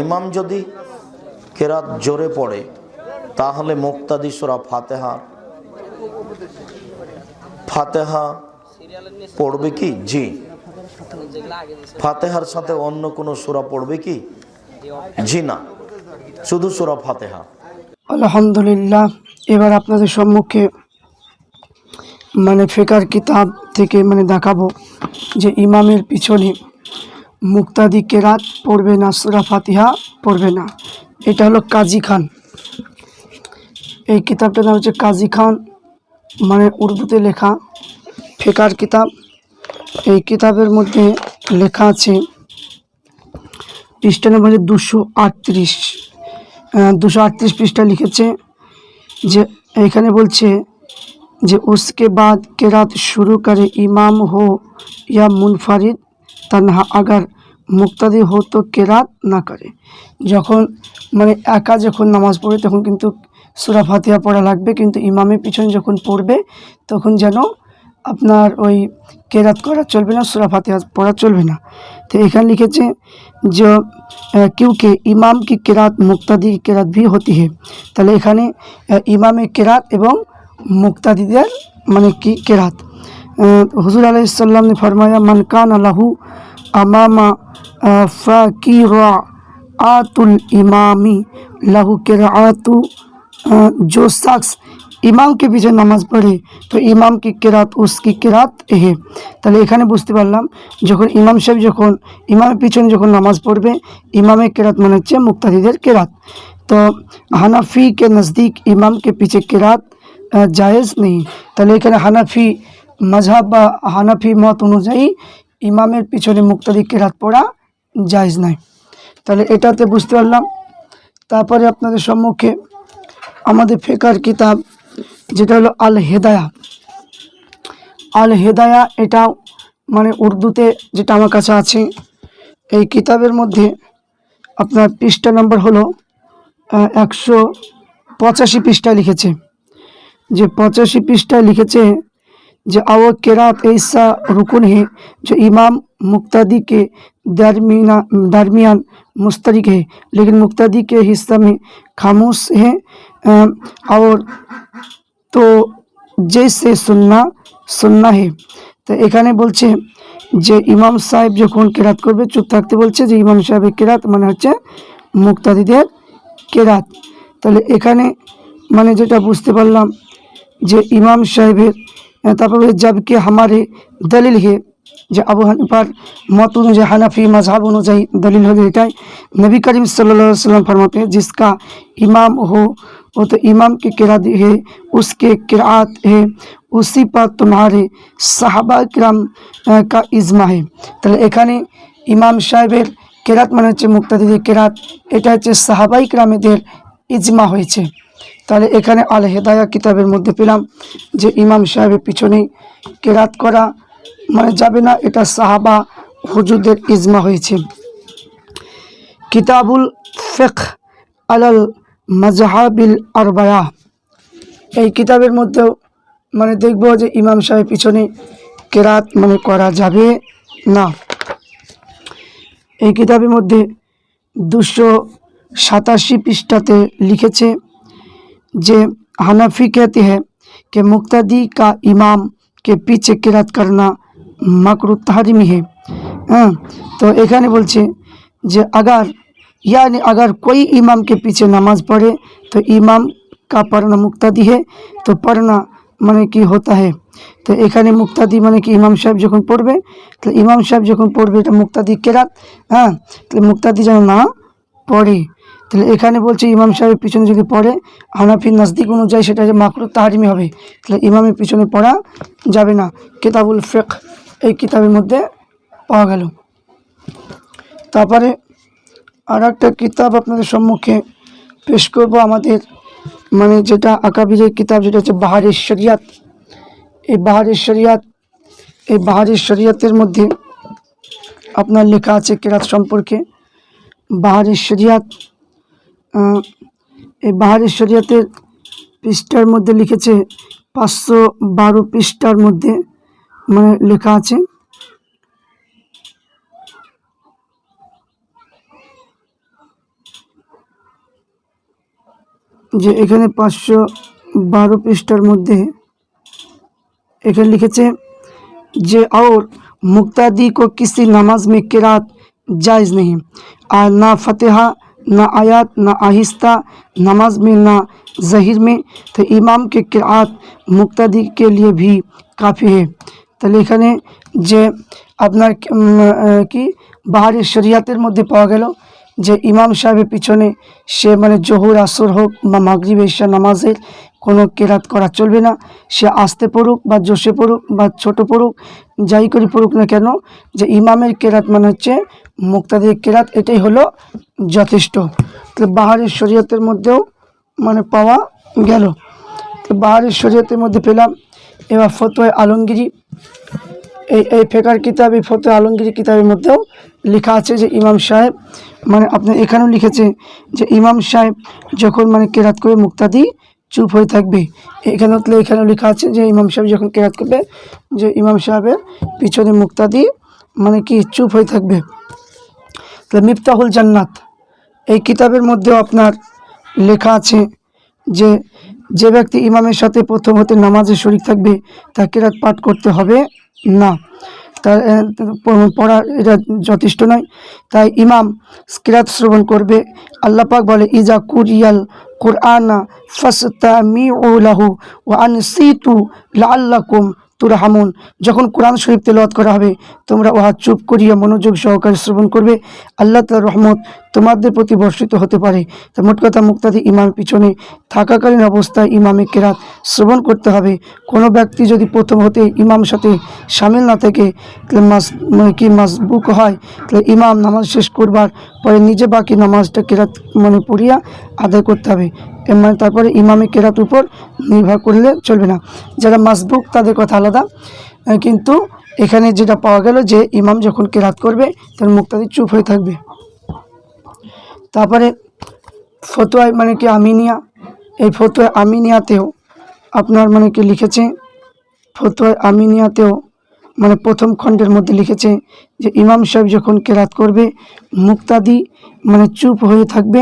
ইমাম যদি কেরাত জোরে পড়ে, তাহলে মুক্তাদি সুরা ফাতেহা ফাতেহা পড়বে কি? জি। ফাতেহার সাথে অন্য কোনো সুরা পড়বে কি? জি না। শুধু সুরা ফাতেহা। আলহামদুলিল্লাহ, এবার আপনাদের সম্মুখে মানে ফেকার কিতাব থেকে মানে দেখাবো যে ইমামের পিছনে মুক্তাদি কেরাত পড়বে না, সুরা ফাতিহা পড়বে না। এটা হলো কাজী খান। এই কিতাবটার নাম হচ্ছে কাজী খান মানে উর্দুতে লেখা ফেকার কিতাব। এই কিতাবের মধ্যে লেখা আছে পৃষ্ঠা নম্বর দুশো আটত্রিশ। দুশো আটত্রিশ পৃষ্ঠা লিখেছে যে, এখানে বলছে যে, উসকে বাদ কেরাত শুরু করে ইমাম হো ইয়া মুনফারিদ तनहा अगर মুক্তাদি हो तो কেরাত না করে যখন মানে একা যখন নামাজ পড়ে তখন কিন্তু সুরা ফাতিহা পড়া লাগবে কিন্তু ইমামের পিছনে যখন পড়বে তখন যেন আপনার ওই কেরাত করা চলবে না সুরা ফাতিহা পড়া চলবে না তো এখানে লিখেছে যে আহ, क्योंकि ইমাম কি কেরাত মুক্তাদি কি কেরাত ভি হতি হে তাহলে এখানে আহ, ইমামে কেরাত এবং মুক্তাদিদের মানে কি কেরাত আহ, হুজুর আলাইসাল্লাম ने फरमाया मन कान लहू अमामा फ़कीरा आतुल इमामी लहू किरातु जो शख्स ইমাম के पीछे নামাজ পড়ে তো ইমাম কি কেরাত উসকি কেরাত এহে তাহলে এখানে বুঝতে পারলাম যখন ইমাম সাহেব যখন ইমামের পিছনে যখন নামাজ পড়বে ইমামের কেরাত মানে হচ্ছে মুক্তাদিদের কেরাত তো হানাফি के नज़दीक ইমাম के पीछे কেরাত আহ, জায়েজ নেই তাহলে এখানে হানাফি মজহাব বা হানাফি মত অনুযায়ী ইমামের পিছনে মুক্তাদি কেরাত পড়া জায়েজ নাই। তাহলে এটাতে বুঝতে পারলাম। তারপরে আপনাদের সম্মুখে আমাদের ফেকার কিতাব, যেটা হলো আল হেদায়া আল হেদায়া এটা মানে উর্দুতে যেটা আমার কাছে আছে, এই কিতাবের মধ্যে আপনার পৃষ্ঠা নম্বর হলো একশো পঁচাশি পৃষ্ঠা লিখেছে। যে পঁচাশি পৃষ্ঠায় লিখেছে যে আও केरात ऐसा रुकन है जो इमाम मुक्तदी के दरमिया दरमियान मुस्तरिक है लेकिन मुक्तदी के हिस्सा में खामोश है अ, और তো জেসে সুন্না সুন্না হে তো এখানে বলছে যে ইমাম সাহেব যখন কেরাত করবে চুপ থাকতে বলছে যে ইমাম সাহেবের কেরাত মানে হচ্ছে মুক্তাদিদের কেরাত তাহলে এখানে মানে যেটা বুঝতে পারলাম যে ইমাম সাহেবের আহ, তারপরে জবকে হামারে দলিল হে যে আবু হানিফার মত অনুযায়ী হানাফি মজহাব অনুযায়ী দলিল হলো এটাই নবী করিম সাল্লাল্লাহु अलैहि वसल्लम फरमाते हैं जिसका इमाम हो वो तो इमाम की किरात है उसके किरात है उसी पर तुम्हारे साहबा किराम আহ, का ইজমা है তাহলে এখানে ইমাম সাহেবের কেরাত মানে হচ্ছে মুক্তাদিদের কেরাত এটা হচ্ছে সাহাবাই ক্রামেদের ইজমা হয়েছে তাহলে এখানে আল হেদায়া কিতাবের মধ্যে পেলাম যে ইমাম সাহেবের পিছনেই কেরাত করা মানে যাবে না, এটা সাহাবা হুজুরদের ইজমা হয়েছে। কিতাবুল ফেক আলাল মাজহাবিল আরবায়া। এই কিতাবের মধ্যেও মানে দেখব যে ইমাম সাহেব পিছনে কেরাত মানে করা যাবে না। এই কিতাবের মধ্যে দুশো সাতাশি পৃষ্ঠাতে লিখেছে যে हनफी कहते हैं कि मुक्तदी का इमाम के पीछे किरात करना मकरू तहरीमी है हाँ, तो এখানে বলছে যে अगर यानी अगर कोई इमाम के पीछे नमाज पढ़े तो इमाम का पढ़ना मुक्तदी है तो पढ़ना মানে কি হতা है তো এখানে মুক্তাদি মানে কি ইমাম সাহেব যখন পড়বে তো ইমাম সাহেব যখন পড়বে এটা মুক্তাদি কেরাত হ্যাঁ তাহলে মুক্তাদি যেন না পড়ে তাহলে এখানে বলছে ইমাম সাহেবের পিছনে যদি পড়ে, হানাফির নাজদিক অনুযায়ী সেটা যে মাকরু তাহারিমি হবে। তাহলে ইমামের পিছনে পড়া যাবে না। কিতাবুল ফেক এই কিতাবের মধ্যে পাওয়া গেল। তারপরে আর একটা কিতাব আপনাদের সম্মুখে পেশ করব আমাদের মানে যেটা আকাবিরের কিতাব, যেটা হচ্ছে বাহারের শরিয়াত। এই বাহারের শরিয়াত, এই বাহারের শরিয়াতের মধ্যে আপনার লেখা আছে কেরাত সম্পর্কে। বাহারের শরিয়াত এই বাহারের শরিয়াতের পৃষ্ঠার মধ্যে লিখেছে পাঁচশো বারো পৃষ্ঠার মধ্যে মানে লেখা আছে যে এখানে পাঁচশো বারো পৃষ্ঠার মধ্যে এখানে লিখেছে যে और मुक्तादी को किसी नमाज में किरात जायज़ नहीं और ना फतेहा ना आयात ना आहिस्ता नमाज में ना जहिर में तो इमाम के किरात मुक्तादी के लिए भी काफ़ी है তাহলে এখানে যে আপনার কি- উম, আহ, কি বাহারি শরিয়াতের মধ্যে পাওয়া গেল যে ইমাম সাহেবের পিছনে সে মানে জহুর আসর হোক বা মাগরিব ঈশা নামাজের কোনো কেরাত করা চলবে না সে আস্তে পড়ুক বা জোশে পড়ুক বা ছোট পড়ুক যাই করে পড়ুক না কেন যে ইমামের কেরাত মানে হচ্ছে মুক্তাদের কেরাত, এটাই হলো যথেষ্ট। তো বাহারি শরীয়তের মধ্যেও মানে পাওয়া গেল। তো বাহারি শরীয়তের মধ্যে পেলাম এবার ফতোয় আলমগিরি। এই এই ফেকার কিতাব এই ফতো আলমগিরি কিতাবের মধ্যেও লেখা আছে যে ইমাম সাহেব মানে আপনার এখানেও লিখেছে যে ইমাম সাহেব যখন মানে কেরাত করে মুক্তাদি চুপ হয়ে থাকবে। এখানেও তো এখানেও লেখা আছে যে ইমাম সাহেব যখন কেরাত করবে, যে ইমাম সাহেবের পিছনে মুক্তাদি মানে কি চুপ হয়ে থাকবে। তাহলে মিফতাহুল জান্নাত। এই কিতাবের মধ্যেও আপনার লেখা আছে যে যে ব্যক্তি ইমামের সাথে প্রথম হতে নামাজে শরিক থাকবে তা কেরাত পাঠ করতে হবে না। তার পড়া এটা যথেষ্ট নয়। তাই ইমাম কিরাত শ্রবণ করবে। আল্লাহ পাক বলে, ইজা কুরিয়াল কোরআনা ফাসতামি ও লাহু ও আন আনসিতু লাল্লাকুম তুরহামুন যখন কোরআন শরীফ তেলাওয়াত করা হবে, তোমরা উহা চুপ করিয়া মনোযোগ সহকারে শ্রবণ করবে। আল্লাহ তার রহমত তোমাদের প্রতি বর্ষিত হতে পারে। তা মোট কথা মুক্তাদি ইমামের পিছনে থাকাকালীন অবস্থায় ইমামে কেরাত শ্রবণ করতে হবে। কোনো ব্যক্তি যদি প্রথম হতে ইমাম সাথে সামিল না থেকে মানে কি মাসবুক হয়, তাহলে ইমাম নামাজ শেষ করবার পরে নিজে বাকি নামাজটা কেরাত মানে পড়িয়া আদায় করতে হবে। মানে তারপরে ইমামে কেরাত উপর নির্ভর করলে চলবে না। যারা মাসবুক, তাদের কথা আলাদা। কিন্তু এখানে যেটা পাওয়া গেল যে ইমাম যখন কেরাত করবে, তখন মুক্তাদি চুপ হয়ে থাকবে। তারপরে ফতোয়ায় মানে কি আমিনিয়া, এই ফতোয় আমিনিয়াতেও আপনার মানে কি লিখেছে, ফতোয় আমিনিয়াতেও মানে প্রথম খণ্ডের মধ্যে লিখেছে যে ইমাম সাহেব যখন কেরাত করবে, মুক্তাদি মানে চুপ হয়ে থাকবে,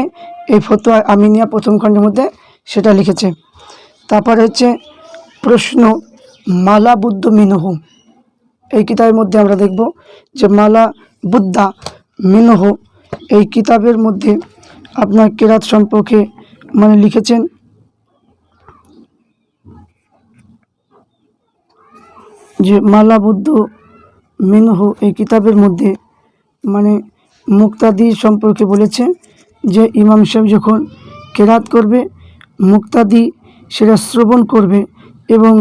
এই ফতোয় আমিনিয়া প্রথম খণ্ডের মধ্যে সেটা লিখেছে। তারপরে হচ্ছে প্রশ্ন, মালা বুদ্ধ মিনহু। এই কিতাবের মধ্যে আমরা দেখব যে মালা বুদ্ধা মিনহ এই কিতাবের মধ্যে আপনার কেরাত সম্পর্কে মানে লিখেছেন। যে মালা বুদ্ধ মিনহ এই কিতাবের মধ্যে মানে মুক্তাদি সম্পর্কে বলেছে যে, ইমাম সাহেব যখন কেরাত করবে, মুক্তাদি সেটা শ্রবণ করবে এবং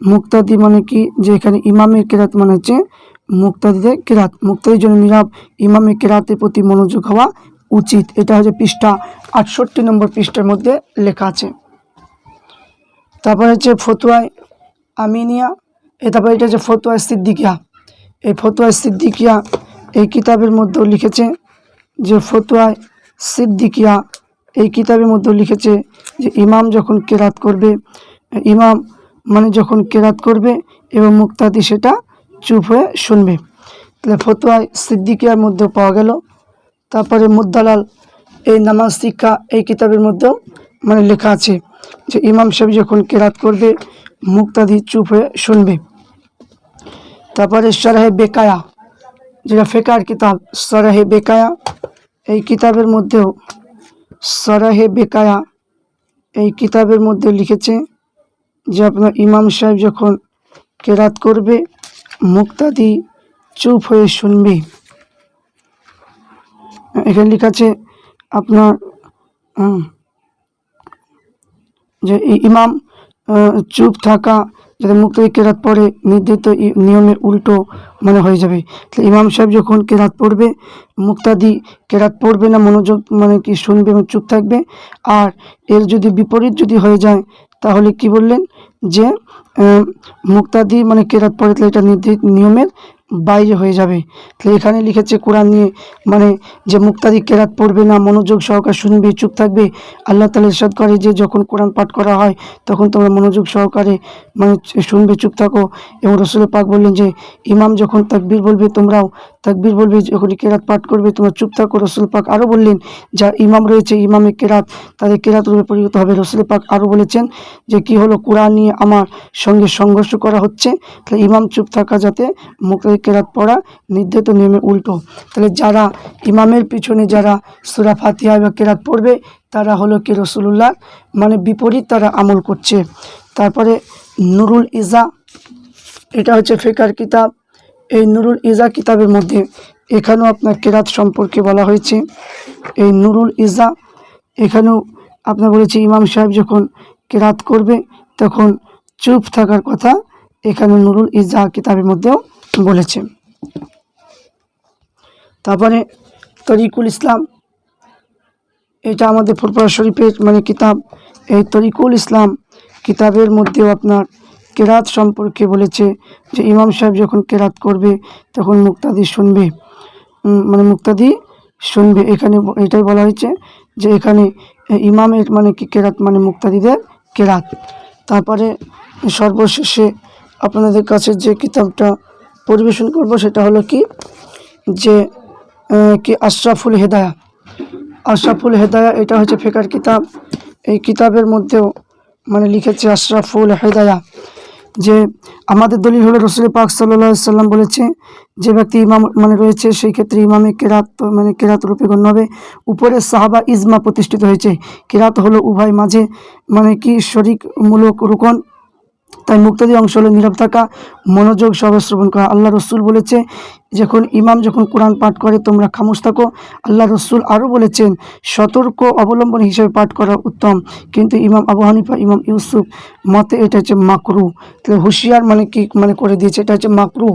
মুক্তাদি মানে কি? যে এখানে ইমামের কেরাত মানে হচ্ছে মুক্তাদিদের কেরাত। মুক্তাদির জন্য নীরব ইমামের কেরাতের প্রতি মনোযোগ হওয়া উচিত। এটা হচ্ছে পৃষ্ঠা আটষট্টি নম্বর পৃষ্ঠার মধ্যে লেখা আছে। তারপর হচ্ছে ফতুয়ায় আমিনিয়া, এ তারপর এটা হচ্ছে ফতুয়া সিদ্দিকিয়া। এই ফতুয়ায় সিদ্দিকিয়া এই কিতাবের মধ্যেও লিখেছে যে ফতুয়ায় সিদ্দিকিয়া এই কিতাবের মধ্যেও লিখেছে যে ইমাম যখন কেরাত করবে, ইমাম মানে যখন কেরাত করবে এবং মুক্তাদি সেটা চুপ হয়ে শুনবে। তাহলে ফতুয়ায় সিদ্দিকিয়ার মধ্যেও পাওয়া গেল। তারপরে মুদ্দালাল এই নামাজ শিক্ষা এই কিতাবের মধ্যেও মানে লেখা আছে যে ইমাম সাহেব যখন কেরাত করবে, মুক্তাদি চুপ হয়ে শুনবে। তারপরে সরাহে বেকায়া যেটা ফেকার কিতাব, সরাহে বেকায়া, এই কিতাবের মধ্যেও সরাহে বেকায়া এই কিতাবের মধ্যে লিখেছে যে আপনার ইমাম সাহেব যখন কেরাত করবে, মুক্তাদি চুপ হয়ে শুনবে। এখানে লেখা আছে আপনার যে ইমাম চুপ থাকা যাতে মুক্তি কেরাত পড়ে, নির্ধারিত নিয়মের উল্টো মানে হয়ে যাবে। তাহলে ইমাম সাহেব যখন কেরাত পড়বে, মুক্তাদি কেরাত পড়বে না, মনোযোগ মানে কি শুনবে এবং চুপ থাকবে, আর এর যদি বিপরীত যদি হয়ে যায়, তাহলে কি বললেন যে মুক্তাদি মানে কেরাত পড়ে, তাহলে এটা নির্ধারিত নিয়মের বাইরে হয়ে যাবে। তাহলে এখানে লিখেছে কোরআন নিয়ে মানে যে মুক্তাদি কেরাত পড়বে না, মনোযোগ সহকারে শুনবে, চুপ থাকবে। আল্লাহ তালা ইরশাদ করে যে যখন কোরআন পাঠ করা হয়, তখন তোমরা মনোযোগ সহকারে মানে শুনবে, চুপ থাকো। এবং রসুল পাক বললেন যে, ইমাম যখন তাকবীর বলবে তোমরাও তাকবীর বলবে, যখনই কেরাত পাঠ করবে, তোমরা চুপ থাকো। রসুল পাক আরও বললেন যা ইমাম রয়েছে, ইমামে কেরাত, তাদের কেরাত রূপে পরিণত হবে। রসুল পাক আরও বলেছেন যে, কি হলো? কোরআন নিয়ে আমার সঙ্গে সংঘর্ষ করা হচ্ছে। তাহলে ইমাম চুপ থাকা যাতে মুখে কেরাত পড়া নির্ধারিত নিয়মে উল্টো। তাহলে যারা ইমামের পিছনে যারা সুরা ফাতিহা বা কেরাত পড়বে, তারা হলো কি? রসুল্লাহ মানে বিপরীত তারা আমল করছে। তারপরে নুরুল ইজা, এটা হচ্ছে ফেকার কিতাব। এই নুরুল ইজা কিতাবের মধ্যে এখানেও আপনার কেরাত সম্পর্কে বলা হয়েছে। এই নুরুল ইজা এখানেও আপনার বলেছে, ইমাম সাহেব যখন কেরাত করবে, তখন চুপ থাকার কথা এখানে নুরুল ইজা কিতাবের মধ্যেও বলেছে। তারপরে তরিকুল ইসলাম, এটা আমাদের ফুরফুরা শরীফের মানে কিতাব। এই তরিকুল ইসলাম কিতাবের মধ্যেও আপনার কেরাত সম্পর্কে বলেছে যে ইমাম সাহেব যখন কেরাত করবে, তখন মুক্তাদি শুনবে। মানে মুক্তাদি শুনবে। এখানে এটাই বলা হয়েছে যে এখানে ইমামের মানে কি কেরাত মানে মুক্তাদিদের কেরাত। তারপরে সর্বশেষে আপনাদের কাছে যে কিতাবটা পরিবেশন করব সেটা হলো কি? যে কি আশরাফুল হেদায়া। আশরাফুল হেদায়া, এটা হচ্ছে ফেকার কিতাব। এই কিতাবের মধ্যেও মানে লিখেছে আশরাফুল হেদায়া। যে আমাদের দলিল হলো রসুল পাক সাল্লাহ সাল্লাম বলেছে, যে ব্যক্তি ইমাম মানে রয়েছে, সেই ক্ষেত্রে ইমামে কেরাত মানে কেরাত রূপে গণ্য হবে। উপরে সাহাবা ইজমা প্রতিষ্ঠিত হয়েছে। কেরাত হলো উভয় মাঝে মানে কি শরিকমূলক রুকন তাই মুক্তাদি অংশ হলো নীরব থাকা, মনোযোগ সহ শ্রবণ করা। আল্লাহ রসুল বলেছে, যখন ইমাম যখন কোরআন পাঠ করে, তোমরা খামোশ থাকো। আল্লাহ রসুল আরও বলেছেন, সতর্ক অবলম্বন হিসেবে পাঠ করা উত্তম। কিন্তু ইমাম আবু হানিফা, ইমাম ইউসুফ মতে এটা হচ্ছে মাকরু। তাহলে হুঁশিয়ার মানে কি মানে করে দিয়েছে? এটা হচ্ছে মাকরু।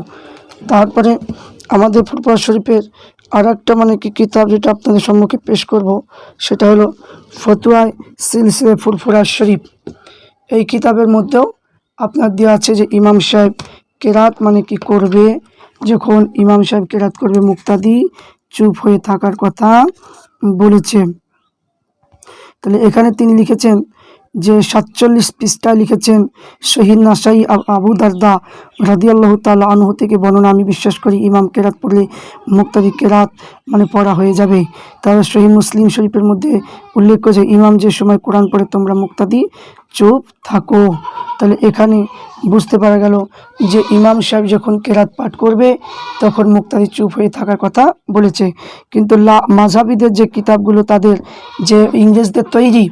তারপরে আমাদের ফুরফুরা শরীফের আর একটা মানে কি কিতাব যেটা আপনাদের সম্মুখে পেশ করব, সেটা হলো ফতুয়ায় সিলসিলে ফুরফুরা শরীফ। এই কিতাবের মধ্যেও আপনার দেওয়া আছে যে ইমাম সাহেব কেরাত মানে কি করবে? যখন ইমাম সাহেব কেরাত করবে, মুক্তাদি চুপ হয়ে থাকার কথা বলেছে। তাহলে এখানে তিনি লিখেছেন যে সাতচল্লিশ পৃষ্ঠায় লিখেছেন, শহীদ নাসাই আব- দারদা রাদিয়াল্লাহু তাআলা আনহু থেকে বর্ণনা, আমি বিশ্বাস করি ইমাম কেরাত পড়লে মুক্তাদি কেরাত মানে পড়া হয়ে যাবে। তারা শহীদ মুসলিম শরীফের মধ্যে উল্লেখ করেছে ইমাম যে সময় কোরআন পড়ে তোমরা মুক্তাদি চুপ থাকো। তাহলে এখানে বুঝতে পারা গেল যে ইমাম সাহেব যখন কেরাত পাঠ করবে, তখন মুক্তাদি চুপ হয়ে থাকার কথা বলেছে। কিন্তু লা মাঝাবিদের যে কিতাবগুলো, তাদের যে ইংরেজদের তৈরি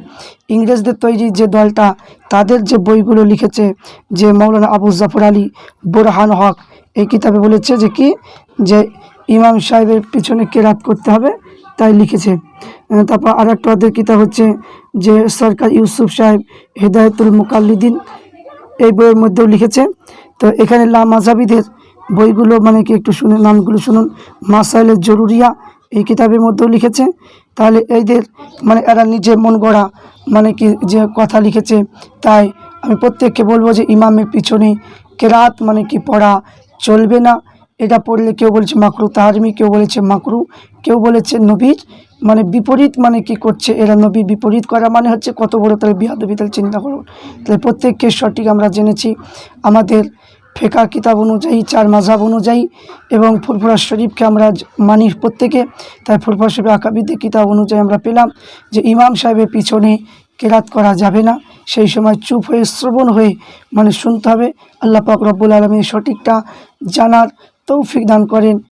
ইংরেজদের তৈরি যে দলটা, তাদের যে বইগুলো লিখেছে, যে মৌলানা আবু জাফর আলী বোরহান হক, এই কিতাবে বলেছে যে কি? যে ইমাম সাহেবের পিছনে কেরাত করতে হবে তাই লিখেছে। তারপর আর একটা ওদের কিতাব হচ্ছে যে সরকার ইউসুফ সাহেব হেদায়তুল মুকাল্লিদিন এই বইয়ের মধ্যেও লিখেছে। তো এখানে লা মাঝাবিদের বইগুলো মানে কি একটু শুনে নামগুলো শুনুন। মাসাইলের জরুরিয়া এই কিতাবের মধ্যেও লিখেছে। তাহলে এইদের মানে এরা নিজে মন গড়া মানে কি যে কথা লিখেছে। তাই আমি প্রত্যেককে বলব যে ইমামের পিছনে কেরাত মানে কি পড়া চলবে না। এটা পড়লে কেউ বলছে মাকরু তাহারিমি কেউ বলেছে মাকরু, কেউ বলেছে নবীর মানে বিপরীত মানে কি করছে? এরা নবীর বিপরীত করা মানে হচ্ছে কত বড় তাহলে বিহাদবি তাহলে চিন্তা করুন তাহলে প্রত্যেককে সঠিক আমরা জেনেছি। আমাদের ফেকা কিতাব অনুযায়ী, চার মাঝাব অনুযায়ী এবং ফুরফুরা শরীফকে আমরা মানি প্রত্যেকে, তাই ফুরফুরা শরীফ আকাবিদের কিতাব অনুযায়ী আমরা পেলাম যে ইমাম সাহেবের পিছনে কেরাত করা যাবে না। সেই সময় চুপ হয়ে শ্রবণ হয়ে মানে শুনতে হবে। আল্লাহ পাক রব্বুল আলমী সঠিকটা জানার তৌফিক দান করেন।